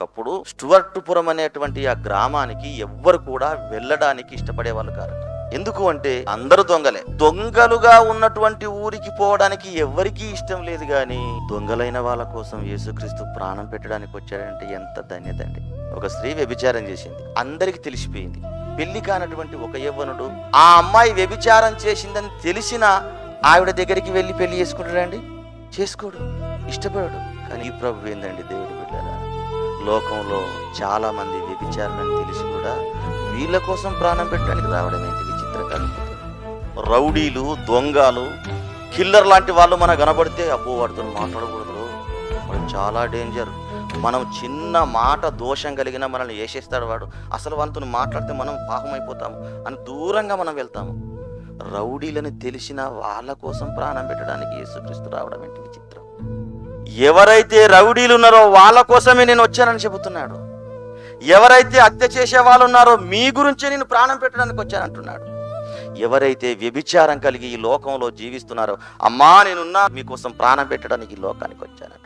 ఒకప్పుడు స్టువర్టుపురం అనేటువంటి ఆ గ్రామానికి ఎవ్వరు కూడా వెళ్ళడానికి ఇష్టపడేవాళ్ళు కారట. ఎందుకు అంటే అందరూ దొంగలే. దొంగలుగా ఉన్నటువంటి ఊరికి పోవడానికి ఎవరికీ ఇష్టం లేదు గాని దొంగలైన వాళ్ళ కోసం యేసుక్రీస్తు ప్రాణం పెట్టడానికి వచ్చాడంటే ఎంత ధన్యత అండి ఒక స్త్రీ వ్యభిచారం చేసింది. అందరికి తెలిసిపోయింది. పెళ్ళి కానటువంటి ఒక యవ్వనుడు ఆ అమ్మాయి వ్యభిచారం చేసిందని తెలిసిన ఆవిడ దగ్గరికి వెళ్ళి పెళ్ళి చేసుకుంటాడండి చేసుకోడు. ఇష్టపడడు. కానీ ఈ ప్రభు ఏందండి దేవుడు బిడ్డరా లోకంలో చాలామంది మంది తెలిసి కూడా వీళ్ళ కోసం ప్రాణం పెట్టడానికి రావడం ఏంటి విచిత్రకాలం రౌడీలు దొంగలు కిల్లర్ లాంటి వాళ్ళు మనకు కనబడితే అబ్బో వాడితో మాట్లాడకూడదు వాడు చాలా డేంజర్. మనం చిన్న మాట దోషం కలిగిన మనల్ని వేసేస్తాడు వాడు. అసలు వాళ్ళతో మాట్లాడితే మనం పాపం అయిపోతాము అని దూరంగా మనం వెళ్తాము. రౌడీలని తెలిసిన వాళ్ళ కోసం ప్రాణం పెట్టడానికి యేసుక్రీస్తు రావడం ఏంటి విచిత్రం? ఎవరైతే రౌడీలు ఉన్నారో వాళ్ళ కోసమే నేను వచ్చానని చెబుతున్నాడు. ఎవరైతే హత్య చేసే వాళ్ళు ఉన్నారో మీ గురించే నేను ప్రాణం పెట్టడానికి వచ్చానంటున్నాడు. ఎవరైతే వ్యభిచారం కలిగి ఈ లోకంలో జీవిస్తున్నారో అమ్మా నేనున్నా మీకోసం ప్రాణం పెట్టడానికి ఈ లోకానికి వచ్చాను.